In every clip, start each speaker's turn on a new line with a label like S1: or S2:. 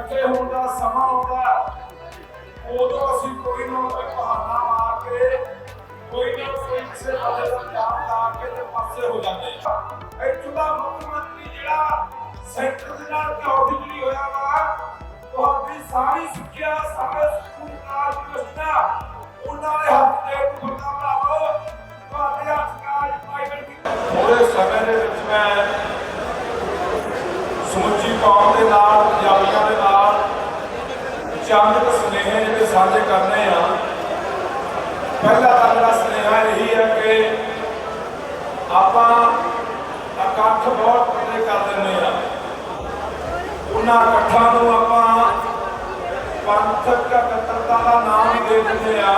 S1: ਇਕੱਠੇ ਹੋਣ ਦਾ ਸਮਾਂ ਆਉਂਦਾ ਉਦੋਂ ਅਸੀਂ ਕੋਈ ਨਾ ਕੋਈ ਬਹਾਨਾ ਮਾਰ ਕੇ, ਕੋਈ ਨਾ ਕੋਈ ਕਿਸੇ ਬੰਦੇ ਦਾ ਧਿਆਨ ਲਾ ਕੇ ਤੇ ਪਾਸੇ ਹੋ ਜਾਂਦੇ ਇੱਥੋਂ ਦਾ ਮੁੱਖ ਮੰਤਰੀ ਜਿਹੜਾ ਸੈਂਟਰ ਦੇ ਨਾਲ ਕਿਉਂ ਹੋਇਆ ਵਾ, ਤੁਹਾਡੀ ਸਾਰੀ ਸਿੱਖਿਆ, ਸਾਰੇ ਸਕੂਲ, ਕਾਲਜ, ਯੂਨੀਵਰਸਿਟੀਆਂ, ਉਹਨਾਂ ਦੇ ਹੱਥ ਤੇ ਬੰਦਾ ਬਣਾਓ। ਤੁਹਾਡੇ ਹੱਥ ਕਾਲਜ ਪ੍ਰਾਈਵੇਟ ਥੋੜੇ ਸਮੇਂ ਦੇ ਵਿੱਚ ਮੈਂ ਸਮੁੱਚੀ ਕੌਮ ਦੇ ਨਾਲ ਪੰਜਾਬੀਆਂ ਦੇ ਨਾਲ ਚੰਦ ਸੁਨੇਹੇ ਜਿਹੜੇ ਸਾਂਝੇ ਕਰਨੇ ਆ। ਪਹਿਲਾ ਤਾਂ ਮੇਰਾ ਸੁਨੇਹਾ ਇਹੀ ਹੈ ਕਿ ਆਪਾਂ ਇਕੱਠ ਬਹੁਤ ਵੱਡੇ ਕਰ ਦਿੰਦੇ ਆ। ਉਹਨਾਂ ਇਕੱਠਾਂ ਨੂੰ ਆਪਾਂ ਪੰਥਕ ਇਕੱਤਰਤਾ ਦਾ ਨਾਮ ਦੇ ਦਿੰਦੇ ਆ।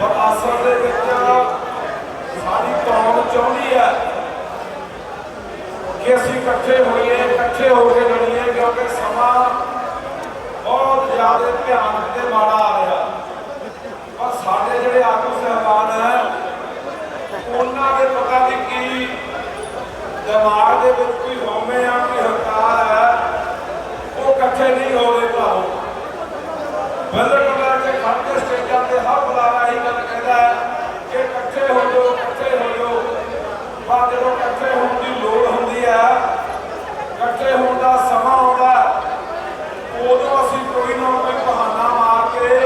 S1: ਪਰ ਅਸਲ ਦੇ ਵਿੱਚ ਸਾਡੀ ਕੌਮ ਚਾਹੁੰਦੀ ਹੈ ਕਿ ਅਸੀਂ ਇਕੱਠੇ ਹੋਈਏ, ਇਕੱਠੇ ਹੋ ਕੇ ਲੜੀਏ, ਕਿਉਂਕਿ ਸਮਾਂ ਬਹੁਤ ਜ਼ਿਆਦਾ ਭਿਆਨਕ ਤੇ ਮਾੜਾ ਆ ਰਿਹਾ। ਪਰ ਸਾਡੇ ਜਿਹੜੇ ਆਗੂ ਸਹਿਬਾਨ ਹੈ, ਉਹਨਾਂ ਦੇ ਪਤਾ ਨਹੀਂ ਕੀ ਦਿਮਾਗ ਦੇ ਵਿੱਚ ਕੋਈ ਹਉਮੈ ਆ, ਕੋਈ ਹੰਕਾਰ ਹੈ, ਉਹ ਇਕੱਠੇ ਨਹੀਂ ਹੋ ਰਹੇ ਭਾਵੋ। ਬਿਲਕੁਲ ਕਿ ਖੜਕੇ ਸਟੇਜਾਂ ਤੇ ਹਰ ਬੁਲਾਰਾ ਹੀ ਗੱਲ ਕਹਿੰਦਾ ਹੈ ਜਾਓ ਇਕੱਠੇ ਹੋ ਜਾਓ ਪਰ ਜਦੋਂ ਇਕੱਠੇ ਹੋਣ ਦੀ ਲੋੜ ਹੁੰਦੀ ਹੈ ਇਕੱਠੇ ਹੋਣ ਦਾ ਸਮਾਂ ਆਉਂਦਾ ਹੈ, ਉਦੋਂ ਅਸੀਂ ਕੋਈ ਨਾ ਕੋਈ ਬਹਾਨਾ ਮਾਰ ਕੇ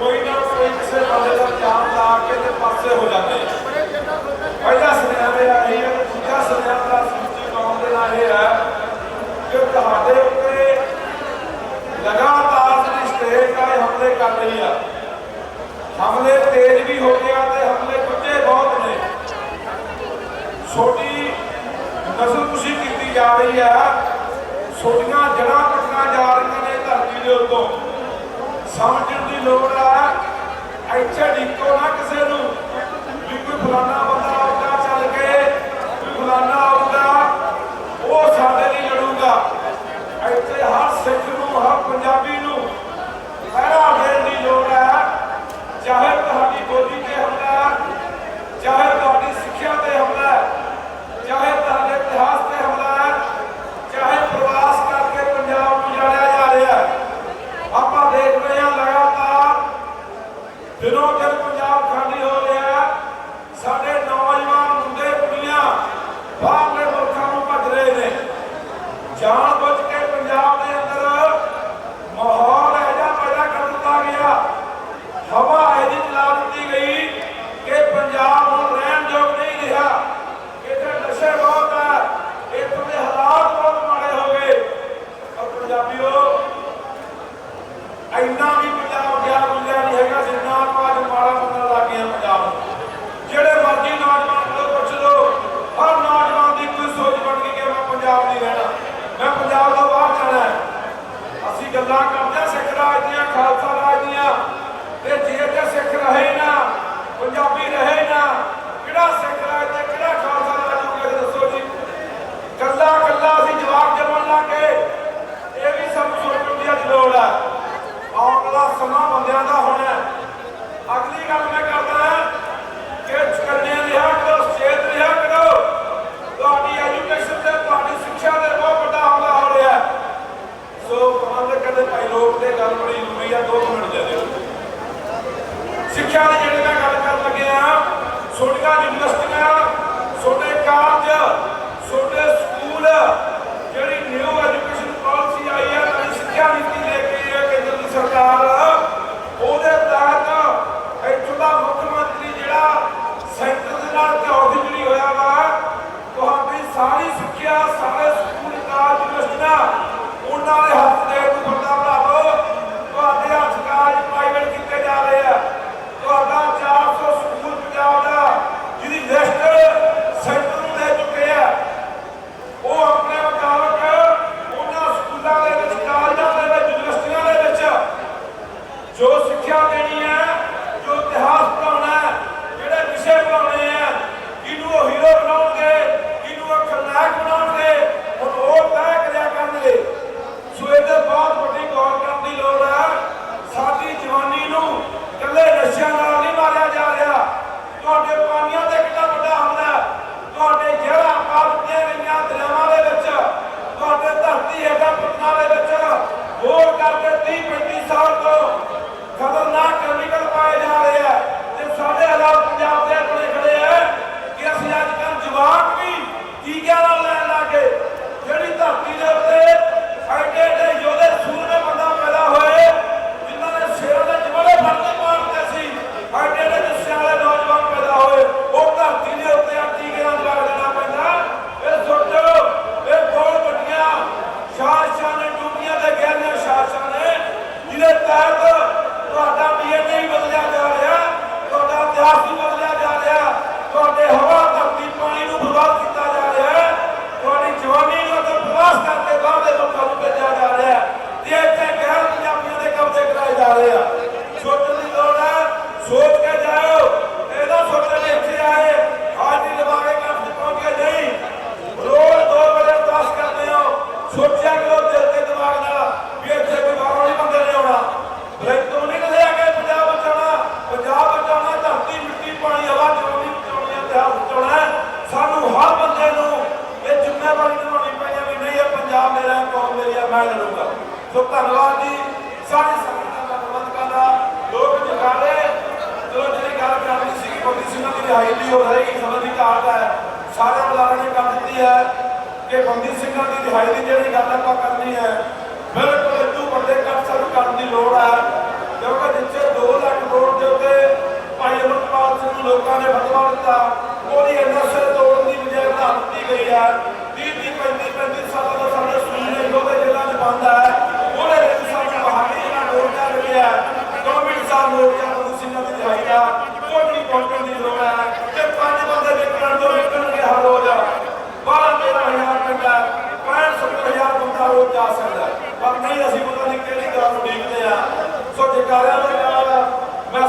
S1: ਕੋਈ ਨਾ ਕੋਈ ਕਿਸੇ ਬੰਦੇ ਦਾ ਧਿਆਨ ਲਾ ਕੇ ਤੇ ਪਾਸੇ ਹੋ ਜਾਂਦੇ ਹਾਂ। ਪਹਿਲਾ ਸੁਨੇਹਾ ਮੇਰਾ ਇਹ ਹੈ ਕਿ ਦੂਜਾ ਸੁਨੇਹਾ ਦਾ ਸੂਚੀ ਕੌਮ ਦੇ ਨਾਲ ਇਹ ਹੈ ਕਿ ਤੁਹਾਡੇ ਉੱਤੇ ਲਗਾਤਾਰ ਜਿਹੜੀ ਸਟੇਜ ਆ ਇਹ ਹਮਲੇ ਕਰ ਰਹੀ ਆ ਹਮਲੇ ਤੇਜ਼ ਵੀ ਹੋ ਗਿਆ ਤੇ ਹਮਲੇ ਕੁੱਤੇ ਬਹੁਤ ਨੇ। ਛੋਟੀ ਨਸਲਕੁਸ਼ੀ ਕੀਤੀ ਜਾ ਰਹੀ ਹੈ ਛੋਟੀਆਂ ਜੜਾਂ ਕੱਟਣਾ ਜਾ ਰਹੀਆਂ ਨੇ ਧਰਤੀ ਦੇ ਉੱਤੋਂ। ਸਮਝਣ ਦੀ ਲੋੜ ਹੈ ਇੱਥੇ ਡਿੱਕੋ ਨਾ ਕਿਸੇ ਨੂੰ, ਵੀ ਕੋਈ ਫਲਾਣਾ You know, ਇੰਨਾ ਵੀ ਪੰਜਾਬ ਗਿਆ ਗੁੰਜਿਆ ਨਹੀਂ ਹੈਗਾ ਜਿੰਨਾ ਆਪਾਂ ਅੱਜ ਮਾੜਾ ਮੰਨਣ ਲੱਗ ਗਏ ਹਾਂ ਪੰਜਾਬ ਜਿਹੜੇ ਮਰਜ਼ੀ ਨੌਜਵਾਨ ਸਾਰੀ ਸਿੱਖਿਆ ਸਾਰੇ ਸਕੂਲ, ਕਾਲਜ, ਯੂਨੀਵਰਸਿਟੀਆਂ, ਉਹਨਾਂ ਦੇ ਹੱਥ ਦੇ ਨੂੰ ਬੰਦਾ ਬਣਾਓ ਤੁਹਾਡੇ ਹੱਥ ਕਾਲਜ ਪ੍ਰਾਈਵੇਟ ਕੀਤੇ ਜਾ ਰਹੇ ਆ। ਤੁਹਾਡਾ 400 ਸਕੂਲ ਪੰਜਾਬ ਧੰਨਵਾਦ ਜੀ। ਸਾਰੀ ਸੰਗਤ ਦਾ ਧੰਨਵਾਦ ਕਰਦਾ ਲੋਕ ਜਗਾਲੇ ਚਲੋ, ਜਿਹੜੀ ਗੱਲ ਕਰਨੀ ਸੀ ਬੰਦੀ ਸਿੰਘਾਂ ਦੀ ਰਿਹਾਈ ਦੀ ਹੋ ਰਹੀ ਸਮਝ ਦੀ ਘਾਟ ਹੈ। ਸਾਰੇ ਬੁਲਾਰੇ ਨੇ ਕਰ ਦਿੱਤੀ ਹੈ ਕਿ ਬੰਦੀ ਸਿੰਘਾਂ ਦੀ ਰਿਹਾਈ ਦੀ ਜਿਹੜੀ ਗੱਲ ਆਪਾਂ ਕਰਨੀ ਹੈ, ਬਿਲਕੁਲ ਇਦੋਂ ਵੱਡੇ ਕੱਟ ਵਕਤ ਹੀ ਅਸੀਂ ਪਤਾ ਨਹੀਂ ਕਿਹੜੀ ਗੱਲ ਉਡੀਕਦੇ ਆ ਸੋ ਜਕਾਰਿਆਂ ਦੇ ਨਾਲ ਮੈਂ